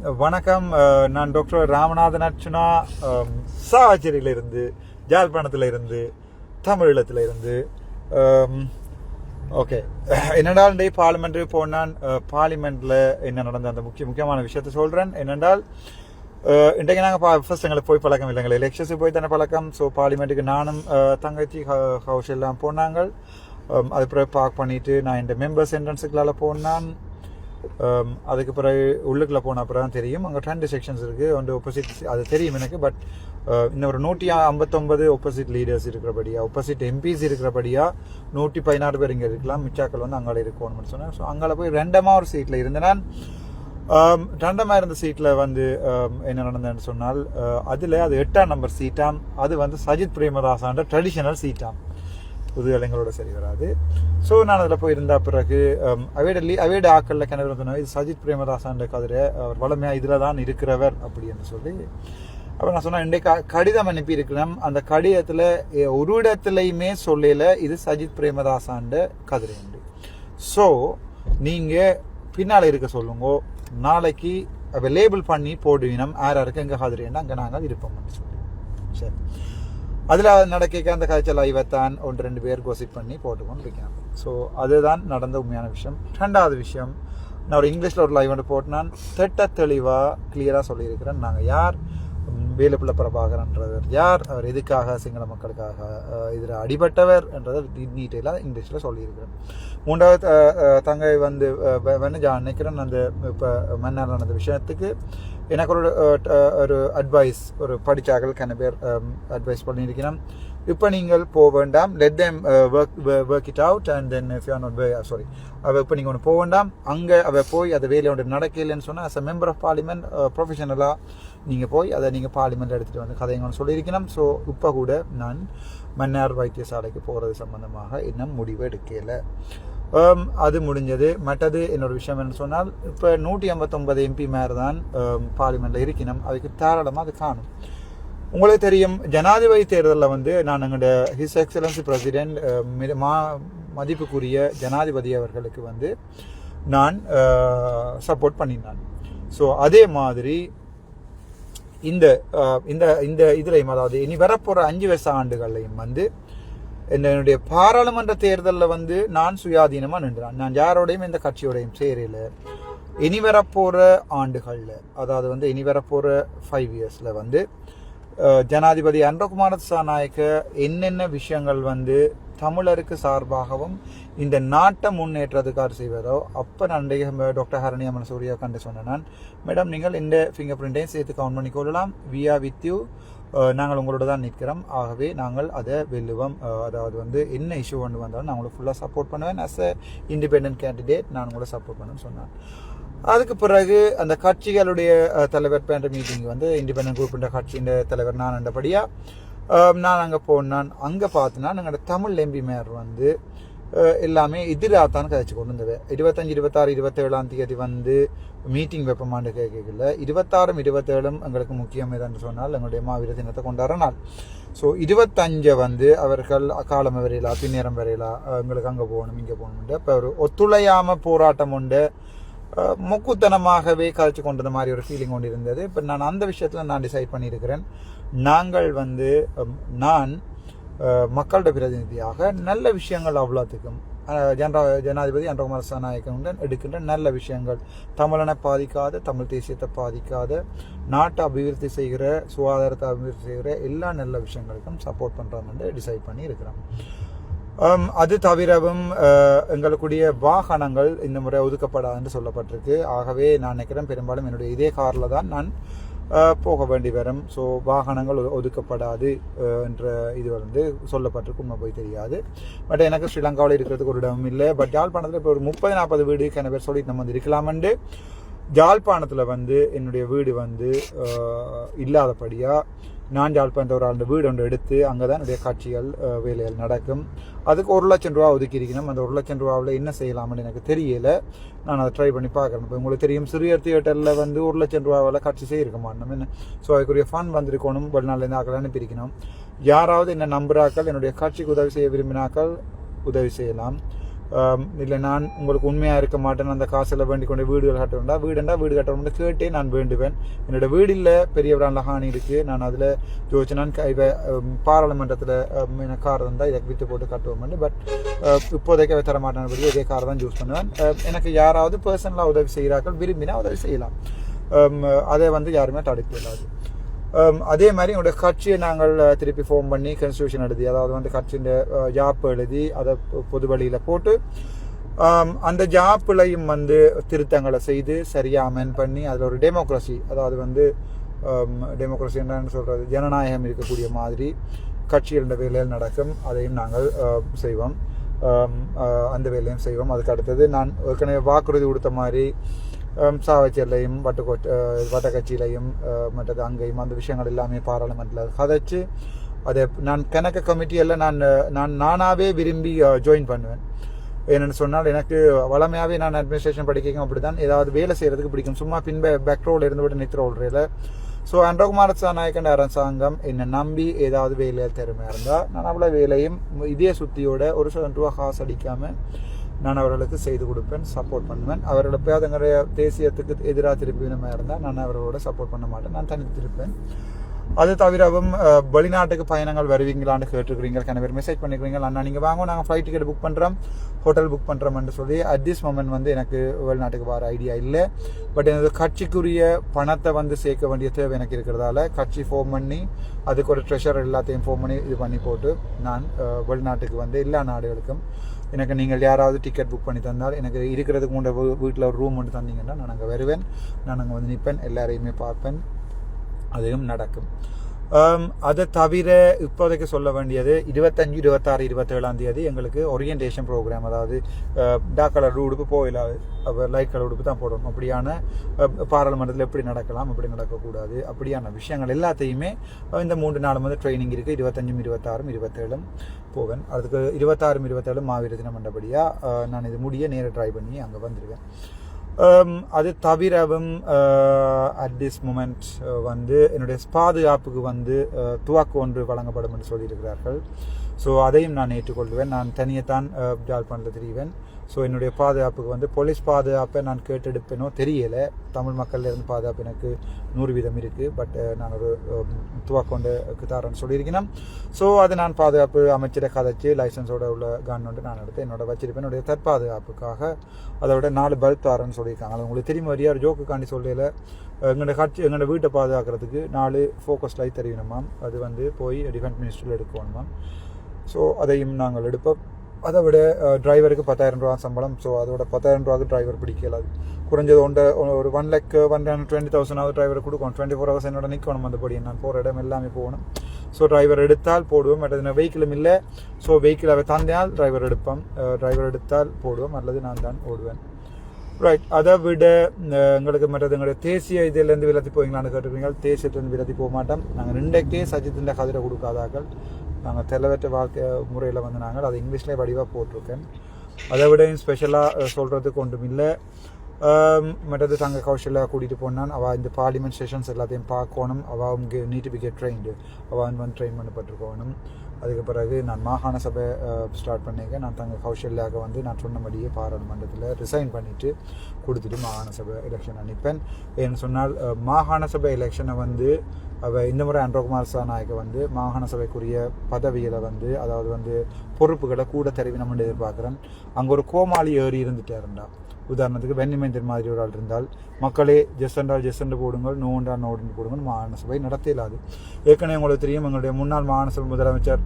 வணக்கம். நான் doctor Ramanathan Archuna. Um, சாவச்சேரியிலிருந்து ஜாழ்ப்பாணத்தில் இருந்து தமிழீழத்தில் இருந்து ஓகே. என்னென்றால் டே பார்லிமெண்ட்டு போனான். பார்லிமெண்ட்டில் என்ன நடந்த அந்த முக்கிய முக்கியமான விஷயத்த சொல்கிறேன் என்னென்றால் இன்றைக்கு நாங்கள் ஃபர்ஸ்ட் எங்களுக்கு போய் பழக்கம் இல்லைங்களா. எலெக்ஷன்ஸுக்கு போய் தானே பழக்கம். ஸோ பார்லிமெண்ட்டுக்கு நானும் தங்கச்சி ஹ- ஹவுஸ் எல்லாம் போனாங்க. அதுக்கப்புறம் அது பிறகு பார்க் பண்ணிவிட்டு நான் இந்த மெம்பர்ஸ் என்ட்ரன்ஸுக்குள்ளால போனான். Um, அதுக்கு பிறகு உள்ளுக்குள்ளே போன அப்புறம் தான் தெரியும். அங்கே ரெண்டு செக்ஷன்ஸ் இருக்குது வந்து ஒப்போசிட் அது தெரியும் எனக்கு பட் uh, இன்னும் ஒரு நூற்றி ஐம்பத்தொம்பது ஒப்போசிட் லீடர்ஸ் இருக்கிறபடியா ஒப்போசிட் எம்பிஸ் இருக்கிறபடியா நூற்றி பதினாறு பேர் இங்கே இருக்கலாம். மிச்சாக்கள் வந்து அங்கே இருக்கணும்னு சொன்னேன். ஸோ அங்கே போய் ரெண்டமா ஒரு சீட்டில் இருந்தேன் ரெண்டமாக um, இருந்த சீட்டில் வந்து um, என்ன நடந்ததுன்னு சொன்னால் uh, அதில் அது எட்டாம் நம்பர் சீட்டாம் அது வந்து சஜித் பிரேமதாசான்ற ட்ரெடிஷனல் சீட்டாம் புது இளைஞரோட சரி வராது. ஸோ நான் அதில் போயிருந்த பிறகு um, அவைட ஆக்களில் கிணறு சொன்னோம் இது சஜித் பிரேமதாசான்ற கதிரை அவர் வளமையாக இதில் தான் இருக்கிறவர் அப்படின்னு சொல்லி. அப்போ நான் சொன்னேன் இன்றைக்கு கடிதம் அனுப்பி இருக்கிறேன் அந்த கடிதத்தில் ஒரு இடத்துலையுமே சொல்லல இது சஜித் பிரேமதாசான்ற கதிரை உண்டு ஸோ நீங்கள் பின்னால் இருக்க சொல்லுங்க. நாளைக்கு லேபிள் பண்ணி போடுவினம் யார் யாருக்கு எங்கே கதிரைன்னா அங்கே நாங்கள் இருப்போம்னு சொல்லி. சரி. அதில் நடக்க அந்த காய்ச்சல் ஐவத்தான் ஒன்று ரெண்டு பேர் கோசிப் பண்ணி போட்டுக்கொண்டு இருக்காங்க. ஸோ அதுதான் நடந்த உண்மையான விஷயம். ரெண்டாவது விஷயம் நான் ஒரு இங்கிலீஷில் ஒரு லைவ் ஒன்று போட்டினான். திட்ட தெளிவாக கிளியராக சொல்லியிருக்கிறேன். நாங்கள் யார்? வேலுப்பிள்ள பிரபாகரன்றவர் யார்? அவர் எதுக்காக? சிங்கள மக்களுக்காக இதில் அடிபட்டவர் என்றதை டீட்டெயிலாக இங்கிலீஷில் சொல்லியிருக்கிறேன் மூன்றாவது தங்கை வந்து நினைக்கிறேன் அந்த இப்போ மன்னர் நடந்த விஷயத்துக்கு எனக்கு ஒரு ஒரு அட்வைஸ் ஒரு படித்தார்கள் கன பேர் அட்வைஸ் பண்ணியிருக்கிறேன். இப்போ நீங்கள் போக வேண்டாம். Let them work work it out and then if you not sorry அவ இப்போ நீங்கள் ஒன்று போக வேண்டாம். அங்கே அவ போய் அதை வேலையை ஒன்று நடக்கலைன்னு சொன்னால் as a member of parliament ப்ரொஃபஷனலாக நீங்கள் போய் அதை நீங்கள் பார்லிமெண்ட் எடுத்துகிட்டு வந்து கதைங்கன்னு சொல்லியிருக்கணும். ஸோ இப்போ கூட நான் மன்னார் வைத்தியசாலைக்கு போகிறது சம்பந்தமாக இன்னும் முடிவு எடுக்கலை. Um, அது முடிஞ்சது. மற்றது என்னோட விஷயம் என்ன சொன்னால் இப்போ நூற்றி ஐம்பத்தொன்பது எம்பி மேர் தான் um, பார்லிமெண்ட்டில் இருக்கணும். அதுக்கு தாராளமாக அது காணும். உங்களுக்கு தெரியும் ஜனாதிபதி தேர்தலில் வந்து நான் எங்களுடைய ஹிஸ் எக்ஸலன்சி பிரசிடென்ட் மா மதிப்புக்குரிய ஜனாதிபதி அவர்களுக்கு வந்து நான் சப்போர்ட் பண்ணினான். ஸோ அதே மாதிரி இந்த இந்த இந்த இதுலையும் அதாவது இனி வரப்போகிற அஞ்சு வருஷ ஆண்டுகள்லையும் வந்து என்னுடைய பாராளுமன்ற தேர்தலில் வந்து நான் சுயாதீனமாக நின்றான். நான் யாரோடையும் இந்த கட்சியோடையும் சேரல. இனி வரப்போகிற ஆண்டுகளில் அதாவது வந்து இனி வரப்போகிற ஃபைவ் இயர்ஸில் வந்து ஜனாதிபதி அன்பகுமார சாநாயக்க என்னென்ன விஷயங்கள் வந்து தமிழருக்கு சார்பாகவும் இந்த நாட்டை முன்னேற்றத்துக்காக செய்வதோ அப்போ நன்றைய டாக்டர் ஹரணி அம்மன் சூர்யா கண்டு சொன்னேன் நான். மேடம் நீங்கள் இந்த ஃபிங்கர் பிரிண்டையும் சேர்த்து கவுண்ட் பண்ணி கொள்ளலாம். வி வித் யூ நாங்கள் உங்களோட தான் நிற்கிறோம். ஆகவே நாங்கள் அதை வெல்லுவோம். அதாவது வந்து என்ன இஷ்யூ ஒன்று வந்தாலும் நான் உங்களுக்கு ஃபுல்லாக சப்போர்ட் பண்ணுவேன். அஸ் அ இண்டிபெண்ட் கேண்டிடேட் நான் உங்களை சப்போர்ட் பண்ணுன்னு சொன்னேன் அதுக்கு பிறகு அந்த கட்சிகளுடைய தலைவர் பேண்ட மீட்டிங் வந்து இண்டிபெண்டன்ட் குரூப்ன்ற கட்சியின் தலைவர் நான் அண்டபடியாக நான் அங்கே போனான். அங்கே பார்த்தனா எங்களோட தமிழ் எம்பி மேயர் வந்து எல்லாமே எதிராக தான் கதைச்சு கொண்டு வந்தது இருபத்தஞ்சு இருபத்தாறு இருபத்தேழாம் தேதி வந்து மீட்டிங் வைப்பமாண்டு கேட்கல. இருபத்தாறும் இருபத்தேழும் எங்களுக்கு முக்கியம் எதுன்னு சொன்னால் எங்களுடைய மாவீர தினத்தை கொண்டாடுற நாள் ஸோ இருபத்தஞ்சை வந்து அவர்கள் அக்காலம் வரையிலா பின்னேரம் வரையிலா எங்களுக்கு அங்கே போகணும் இங்கே போகணும்ட்டு இப்போ ஒரு ஒத்துழையாமல் போராட்டம் உண்டு. மொக்குத்தனமாகவே கதைச்சு கொண்டது மாதிரி ஒரு ஃபீலிங் கொண்டு இருந்தது. இப்போ நான் அந்த விஷயத்தில் நான் டிசைட் பண்ணியிருக்கிறேன். நாங்கள் வந்து நான் மக்களோட பிரதிநிதியாக நல்ல விஷயங்கள் அவ்வளோத்துக்கும் அஹ், ஜனரா ஜனாதிபதி அன்றகுமார் சனாயகனுடன் எடுக்கின்ற நல்ல விஷயங்கள். தமிழனை பாதிக்காத தமிழ் தேசியத்தை பாதிக்காத நாட்டை அபிவிருத்தி செய்கிற சுகாதாரத்தை அபிவிருத்தி செய்கிற எல்லா நல்ல விஷயங்களுக்கும் சப்போர்ட் பண்ணுறோம்னு டிசைட் பண்ணி இருக்கிறோம் Um, அது தவிரவும் uh, எங்களுக்குடைய வாகனங்கள் இந்த முறை ஒதுக்கப்படாதுன்னு சொல்லப்பட்டிருக்கு. ஆகவே நான் நினைக்கிறேன் பெரும்பாலும் என்னுடைய இதே காரில் தான் நான் uh, போக வேண்டி வரும். ஸோ வாகனங்கள் ஒ- ஒதுக்கப்படாது uh, என்ற இது வந்து சொல்லப்பட்டிருக்கு. உண்மை போய் தெரியாது. பட் எனக்கு ஸ்ரீலங்காவில் இருக்கிறதுக்கு ஒரு இடம் இல்லை. பட் யாழ்ப்பாணத்தில் இப்போ ஒரு முப்பது நாற்பது வீடு கன பேர் சொல்லி நம்ம வந்து இருக்கலாமெண்டு. ஜாழ்ப்பாணத்தில் வந்து என்னுடைய வீடு வந்து இல்லாதபடியாக நான் ஜாழ்ப்பாணத்தை ஒரு வீடு ஒன்று எடுத்து அங்கே தான் என்னுடைய காட்சிகள் வேலைகள் நடக்கும். அதுக்கு ஒரு லட்சம் ரூபா ஒதுக்கி இருக்கணும். அந்த ஒரு லட்சம் ரூபாவில் என்ன செய்யலாம்னு எனக்கு தெரியல. நான் அதை ட்ரை பண்ணி பார்க்குறேன். இப்போ உங்களுக்கு தெரியும் சிறியர் தியேட்டரில் வந்து ஒரு லட்சம் ரூபாவில் காட்சி செய்யிருக்க மாட்டோம். என்ன? ஸோ அதுக்குரிய ஃபண்ட் வந்திருக்கணும். வெளிநாட்டிலேருந்து ஆக்கள் அனுப்பியிருக்கணும் யாராவது என்ன நம்புறாக்கள் என்னுடைய காட்சிக்கு உதவி செய்ய விரும்பினாக்கள் உதவி செய்யலாம். இல்லை நான் உங்களுக்கு உண்மையாக இருக்க மாட்டேன் அந்த காசில் வேண்டி கொண்டு வீடுகள் கட்ட வேண்டாம் வீடுண்டா வீடு கட்டணும்னு கேட்டே நான் வேண்டுவேன். என்னோட வீடு இல்லை பெரிய விடாண்ட ஹானி இருக்குது நான் அதில் யோசிச்சு நான் இவ பாராளுமன்றத்தில் எனக்கு கார் இருந்தால் இதை விற்று போட்டு கட்டுவோம் பட் இப்போதைக்கு அவை தர மாட்டேன் படி இதே கார் தான் யூஸ் பண்ணுவேன். எனக்கு யாராவது பர்சனலாக உதவி செய்கிறார்கள் விரும்பினா உதவி செய்யலாம். அதை வந்து யாருமே தடுக்க இல்லாது Um, அதே மாதிரி எங்களுடைய கட்சியை நாங்கள் uh, திருப்பி ஃபோன் பண்ணி கன்ஸ்டியூஷன் எழுதி அதாவது வந்து கட்சியின் uh, ஜாப் எழுதி அதை பொ- பொது வழியில் போட்டு um, அந்த ஜாப்பிலையும் வந்து திருத்தங்களை செய்து சரியாக அமெண்ட் பண்ணி அதில் ஒரு டெமோக்ரஸி அதாவது வந்து um, டெமோக்ரஸி என்னன்னு சொல்கிறது ஜனநாயகம் இருக்கக்கூடிய மாதிரி கட்சிகளின் வேலையில் நடக்கும் அதையும் நாங்கள் uh, செய்வோம். அந்த வேலையும் செய்வோம். அதுக்கு அடுத்தது நான் ஏற்கனவே வாக்குறுதி கொடுத்த மாதிரி ஹம், சாவச்சேரிலையும் வட்டுக்கோட் வட்டக்கட்சியிலையும் மற்றது அங்கேயும் அந்த விஷயங்கள் எல்லாமே பாராளுமன்றத்தில் கதைச்சு அதை நான் கணக்கு கமிட்டியெல்லாம் நான் நான் நானாகவே விரும்பி ஜாயின் பண்ணுவேன். என்னென்னு சொன்னால் எனக்கு வளமையாகவே நான் அட்மினிஸ்ட்ரேஷன் படிக்கவும் அப்படி தான் ஏதாவது வேலை செய்கிறதுக்கு பிடிக்கும். சும்மா பின்ப பேக் இருந்து விட்டு நித்திர ஸோ அண்டகுமார நாயக்கன் அரசாங்கம் என்னை நம்பி ஏதாவது வேலையில் திறமையாக இருந்தால் நான் அவ்வளோ வேலையும் இதே சுத்தியோட ஒரு சதன் ரூபா காசு அடிக்காமல் நான் அவர்களுக்கு செய்து கொடுப்பேன் சப்போர்ட் பண்ணுவேன் அவர்கள் எப்பயாவது எங்களுடைய தேசியத்துக்கு எதிராக திருப்பினமாக இருந்தால் நான் அவர்களோட சப்போர்ட் பண்ண மாட்டேன் நான் தனித்திருப்பேன் அது தவிரவும் வெளிநாட்டுக்கு பயணங்கள் வருவீங்களான்னு கேட்டுருக்கிறீங்க கன பேர் மெசேஜ் பண்ணிக்கிறீங்க. அண்ணா நீங்கள் வாங்க நாங்கள் ஃப்ளைட் டிக்கெட் புக் பண்ணுறோம் ஹோட்டல் புக் பண்ணுறோம்னு சொல்லி அட் திஸ் மொமெண்ட் வந்து எனக்கு வெளிநாட்டுக்கு வர ஐடியா இல்லை. பட் எனது கட்சிக்குரிய பணத்தை வந்து சேர்க்க வேண்டிய தேவை எனக்கு இருக்கிறதால கட்சி ஃபோன் பண்ணி அதுக்கு ஒரு ட்ரெஷர் எல்லாத்தையும் ஃபோன் பண்ணி இது பண்ணி போட்டு நான் வெளிநாட்டுக்கு வந்து எல்லா நாடுகளுக்கும் எனக்கு நீங்கள் யாராவது டிக்கெட் புக் பண்ணி தந்தால் எனக்கு இருக்கிறதுக்கு முன்னே வீட்டில் ஒரு ரூம் மட்டும் தந்தீங்கன்னா நான் அங்கே வருவேன். நான் அங்கே வந்து நிற்பேன். எல்லாரையுமே பார்ப்பேன். அதுவும் நடக்கும். அதை தவிர இப்போதைக்கு சொல்ல வேண்டியது இருபத்தஞ்சு இருபத்தாறு இருபத்தேழாம் தேதி எங்களுக்கு ஓரியன்டேஷன் ப்ரோக்ராம் அதாவது டாக் கலர் உடுப்பு போயில லைட் கலர் உடுப்பு தான் போடணும். அப்படியான பாராளுமன்றத்தில் எப்படி நடக்கலாம் எப்படி நடக்கக்கூடாது அப்படியான விஷயங்கள் எல்லாத்தையுமே இந்த மூன்று நாலு வந்து ட்ரைனிங் இருக்குது இருபத்தஞ்சும் இருபத்தாறும் இருபத்தேழும் போவேன் அதுக்கு இருபத்தாறும் இருபத்தேழும் மாவீர தினம் மண்டபடியாக நான் இது முடிய நேர ட்ரை பண்ணி அங்கே வந்துடுவேன் Um, அது தவிரவும் அட் திஸ் மூமெண்ட் வந்து என்னுடைய பாதுகாப்புக்கு வந்து uh, துவாக்கு ஒன்று வழங்கப்படும் என்று சொல்லியிருக்கிறார்கள். ஸோ அதையும் நான் ஏற்றுக்கொள்வேன். நான் தனியைத்தான் uh, ஜாழ்ப்பாணத்தில் தெரிவேன். ஸோ என்னுடைய பாதுகாப்புக்கு வந்து போலீஸ் பாதுகாப்பை நான் கேட்டெடுப்பேனோ தெரியலை. தமிழ் மக்கள்ல இருந்து பாதுகாப்பு எனக்கு நூறு வீதம் இருக்குது பட் நான் ஒரு துவாக்கொண்டு தரேன்னு சொல்லியிருக்கிறேன். ஸோ அது நான் பாதுகாப்பு அமைச்சரை கதைச்சு லைசன்ஸோட உள்ள கன் வந்து நான் எடுத்து என்னோட வச்சிருப்பேன். என்னுடைய தற்பாதுகாப்புக்காக அதை விட நாலு பல்ப் தாரன்னு சொல்லியிருக்காங்க. அது உங்களுக்கு தெரியும் வரியார் ஜோக்குக்காண்டி சொல்லல. எங்களோட கட்சி எங்களோட வீட்டை பாதுகாக்கிறதுக்கு நாலு ஃபோக்கஸ் லைட் தெரியணுமாம் அது வந்து போய் டிஃபென்ஸ் மினிஸ்டரில் எடுக்கணுமாம் ஸோ அதையும் நாங்கள் எடுப்போம். அதை விட டிரைவருக்கு பத்தாயிரம் ரூபா சம்பளம். ஸோ அதோட பத்தாயிரம் ரூபாவுக்கு டிரைவர் பிடிக்கலாது குறைஞ்சது ஒன்றை ஒரு ஒன் லேக் ஒன் டுவெண்ட்டி தௌசண்டாவது டிரைவர் கொடுக்கும் டுவெண்ட்டி ஃபோர் ஹவர்ஸ் என்னோட நிற்கணும் அந்தபடி நான் போகிற இடம் எல்லாமே போகணும். ஸோ டிரைவர் எடுத்தால் போடுவோம். அல்லது வெஹிக்கிளும் இல்லை. ஸோ வெஹிக்கிள் அவை தந்தையால் டிரைவர் எடுப்போம். டிரைவர் எடுத்தால் போடுவோம். அல்லது நான் தான் ஓடுவேன். ரைட் அதை விட எங்களுக்கு மற்றது எங்களுடைய தேசிய இதுலேருந்து விலத்தி போவீங்களான்னு கேட்டுருக்கீங்க. தேசியத்துலேருந்து விலத்தி போக மாட்டோம். நாங்கள் ரெண்டைக்கே சஜித்தின் கதிரை கொடுக்காதாக்கள். நாங்கள் தெளிவற்ற வாழ்க்கை முறையில் வந்து நாங்கள் அதை இங்கிலீஷ்லேயே வடிவாக போட்டிருக்கேன். அதை விட ஸ்பெஷலாக சொல்கிறதுக்கு ஒன்றும் இல்லை. மற்றது தங்க கௌஷல்யா கூட்டிகிட்டு போனான். அவள் இந்த பார்லிமெண்ட் செஷன்ஸ் எல்லாத்தையும் பார்க்கணும். அவள் அவங்க நீட் பி கெட் ட்ரெயின்டு அவள் வந்து ட்ரெயின் பண்ணப்பட்டிருக்கணும். அதுக்கு பிறகு நான் மாகாண சபை ஸ்டார்ட் பண்ணியிருக்கேன். நான் தங்க கௌஷல்யாக வந்து நான் சொன்னபடியே பாராளுமன்றத்தில் ரிசைன் பண்ணிவிட்டு கொடுத்துட்டு மாகாண சபை எலெக்ஷன் அனுப்பேன் ஏன்னு சொன்னால் மாகாண சபை எலெக்ஷனை வந்து அவள் இந்த முறை அன்றகுமார் சாநாயக்க வந்து மாகாண சபைக்குரிய பதவியில் வந்து அதாவது வந்து பொறுப்புகளை கூட தெரிவினம்னு எதிர்பார்க்குறேன் அங்கே ஒரு கோமாளி ஏறி இருந்துட்டாருண்டா உதாரணத்துக்கு வெண்ணிமைந்தர் மாதிரி ஒரு ஆள் இருந்தால் மக்களே ஜெஸ் என்றால் ஜெஸ் போடுங்கள் நோண்டா நோடுன்னு போடுங்கள் மாகாண சபை நடத்த இயலாது ஏற்கனவே உங்களுக்கு தெரியும் எங்களுடைய முன்னாள் மாகாண சபை முதலமைச்சர்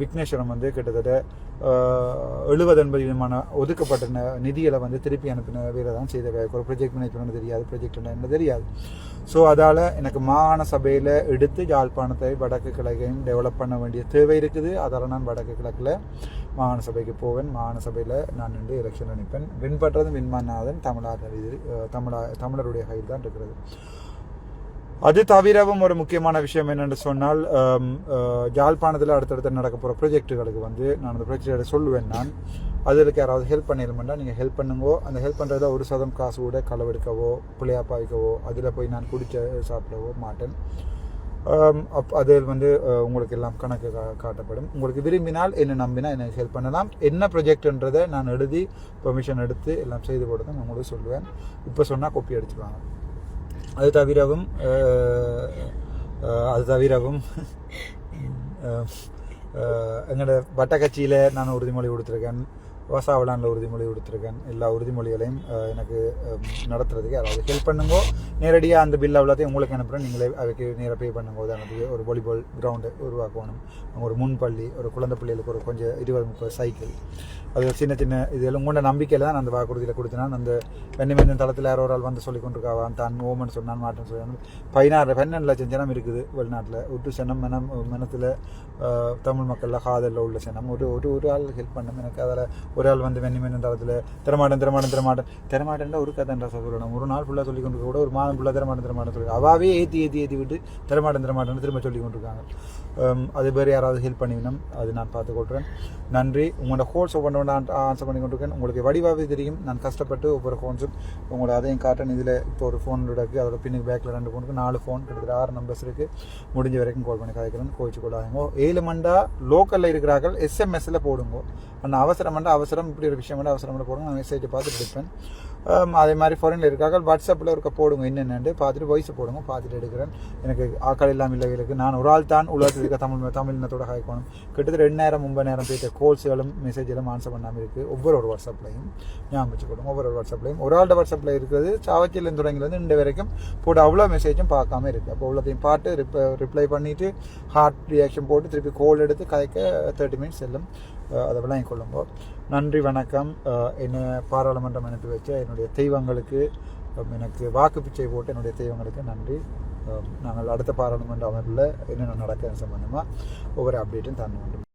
விக்னேஸ்வரம் வந்து கிட்டத்தட்ட எழுபது எண்பது விதமான ஒதுக்கப்பட்ட ந- நிதிகளை வந்து திருப்பி அனுப்பின வேலை தான் செய்த ஒரு ப்ரொஜெக்ட் மேனேஜ்மெண்ட் தெரியாது ப்ரொஜெக்ட் என்ன தெரியாது. ஸோ அதால் எனக்கு மாகாண சபையில் எடுத்து யாழ்ப்பாணத்தை வடக்கு கிழக்கையும் டெவலப் பண்ண வேண்டிய தேவை இருக்குது. அதால் நான் வடக்கு கிழக்கில் மாகாண சபைக்கு போவேன். மாகாண சபையில் நான் நின்று எலெக்ஷன் அனுப்பேன் வின் பண்ணுறது வின்மாநாதன் தமிழர் இது தமிழா தமிழருடைய கையில் தான் இருக்கிறது. அது தவிரவும் ஒரு முக்கியமான விஷயம் என்னென்று சொன்னால் யாழ்ப்பாணத்தில் அடுத்தடுத்து நடக்க போகிற ப்ரொஜெக்ட்டுகளுக்கு வந்து நான் அந்த ப்ரொஜெக்டை சொல்லுவேன் நான். அதுக்கு யாராவது ஹெல்ப் பண்ணிடமெண்டா நீங்கள் ஹெல்ப் பண்ணுங்கோ. அந்த ஹெல்ப் பண்ணுறதுல ஒரு சதம் காசு கூட களவெடுக்கவோ பிள்ளையா பாய்க்கவோ அதில் போய் நான் குடிச்ச சாப்பிடவோ மாட்டேன். அப் அதில் வந்து உங்களுக்கு எல்லாம் கணக்கு கா- காட்டப்படும். உங்களுக்கு விரும்பினால் என்ன நம்பினா எனக்கு ஹெல்ப் பண்ணலாம். என்ன ப்ரொஜெக்ட்ன்றதை நான் எழுதி பெர்மிஷன் எடுத்து எல்லாம் செய்து கொடுத்து நான் உங்களுக்கு சொல்லுவேன். இப்போ சொன்னால் கொப்பி அடிச்சுக்கலாம் அது தவிரவும் அது தவிரவும் எங்களோட வட்டக்கட்சியில் நான் உறுதிமொழி கொடுத்துருக்கேன். வசாவலானில் உறுதிமொழி கொடுத்துருக்கேன். எல்லா உறுதிமொழிகளையும் எனக்கு நடத்துறதுக்கு யாராவது ஹெல்ப் பண்ணுங்கோ நேரடியாக அந்த பில் அவ்வளோத்தையும் உங்களுக்கு அனுப்புகிறேன் நீங்களே அதுக்கு நேராக பே பண்ணுங்க. உதாரணத்துக்கு ஒரு வாலிபால் கிரவுண்டு உருவாக்கணும். ஒரு முன்பள்ளி ஒரு குழந்தை பிள்ளைகளுக்கு ஒரு கொஞ்சம் இருபது முப்பது சைக்கிள் அது சின்ன சின்ன இதெல்லாம் உங்களோட நம்பிக்கையில் தான் நான் அந்த வாக்குறுதியில் கொடுத்தேன். அந்த வெண்ணிமேந்தன் தளத்தில் யாரோ ஒரு ஆள் வந்து சொல்லி கொண்டிருக்காவான் தான் ஓமன் சொன்னான் மாட்டேன்னு சொன்னான் பதினாறு பன்னெண்டு லட்சம் ஜனம் இருக்குது வெளிநாட்டில். ஒட்டு சனம் மனம் மனத்தில் தமிழ் மக்களில் காதலில் உள்ள சனம் ஒரு ஒரு ஒரு ஆள் ஹெல்ப் பண்ணும் எனக்கு அதில் ஒரு ஆள் வந்து வெண்ணிமேந்தன் தளத்தில் திறமாட்டன் திறமாட்டன் திறமாட்டன் திறமாட்டன்டா ஒரு கதைன்ற சொல்லணும் ஒரு நாள் ஃபுல்லாக சொல்லி கொண்டு கூட ஒரு மாதம் ஃபுல்லாக திறமாட்டன் திறமாட்டன் சொல்லி அவாவே ஏற்றி ஏற்றி ஏற்றி விட்டு திறமாட்டன் திறமாட்டன் திரும்ப சொல்லி கொண்டிருக்காங்க. அது பேர் யாராவது ஹெல்ப் பண்ணிவிடணும் அது நான் பார்த்துக்கொள்கிறேன் நன்றி. உங்களோட கோர்ஸ் ஒவ்வொன்று ஆன்சர் பண்ணி கொண்டிருக்கேன் உங்களுக்கு வடிவாகவே தெரியும். நான் கஷ்டப்பட்டு ஒவ்வொரு ஃபோன்ஸும் உங்களோட அதையும் காட்டன் இதில் இப்போ ஒரு ஃபோன் இருக்குது அதோட பின்னுக்கு பேக்கில் ரெண்டு ஃபோனுக்கு நாலு ஃபோன் கிட்டத்தட்ட ஆறு நம்பர்ஸ் இருக்குது முடிஞ்ச வரைக்கும் கால் பண்ணி கதைக்கிறேன் கோவிச்சு கொள்ளாதீங்க. ஏழு மண்டா லோக்கலில் இருக்கிறார்கள். எஸ்எம்எஸ்ஸில் போடுங்க. ஆனால் அவசரம் மண்டா அவசரம் இப்படி ஒரு விஷயம் மண்டா அவசரம் மண்டா போடுங்க. நான் மெசேஜை பார்த்துட்டு இருப்பேன் அதே மாதிரி ஃபாரினில் இருக்காங்க வாட்ஸ்அப்பில் இருக்க போடுங்க என்னென்னு பார்த்துட்டு வாய்ஸ் போடுங்க பார்த்துட்டு எடுக்கிறேன். எனக்கு ஆக்கள் இல்லாமல் இல்லைகளுக்கு நான் ஒரு ஆள் தான் உலகத்தில் இருக்க தமிழ் தமிழினத்தோட ஹாய்க்கணும் கிட்டத்தட்ட ரெண்டு நேரம் ஒன்பது நேரம் போயிட்ட கோல்ஸுகளும் மெசேஜ்களும் ஆன்சர் பண்ணாமல் இருக்குது ஒவ்வொரு ஒரு வாட்ஸ்அப்லையும் ஞாபகம் வச்சுக்கணும். ஒவ்வொரு ஒரு வாட்ஸ்அப்லையும் ஒரு ஆள்ட வாட்ஸ்அப்பில் இருக்கிறது சாவச்சியிலேருந்து தொடங்கிலேருந்து இன்று வரைக்கும் போட்டு அவ்வளோ மெசேஜும் பார்க்காம இருக்குது அப்போ உள்ளதையும் பார்த்து ரிப் ரிப்ளை பண்ணிவிட்டு ஹார்ட் ரியாக்ஷன் போட்டு திருப்பி கோல் எடுத்து கதைக்க தேர்ட்டி மினிட்ஸ் செல்லும். அதை விளங்கிக் கொள்ளும்போது நன்றி வணக்கம். என்னை பாராளுமன்றம் அனுப்பி வச்ச என்னுடைய தெய்வங்களுக்கு எனக்கு வாக்கு பிச்சை போட்டு என்னுடைய தெய்வங்களுக்கு நன்றி. நாங்கள் அடுத்த பாராளுமன்ற அமர்வில் என்னென்ன நடக்குது சம்பந்தமாக ஒவ்வொரு அப்டேட்டும் தரணும்.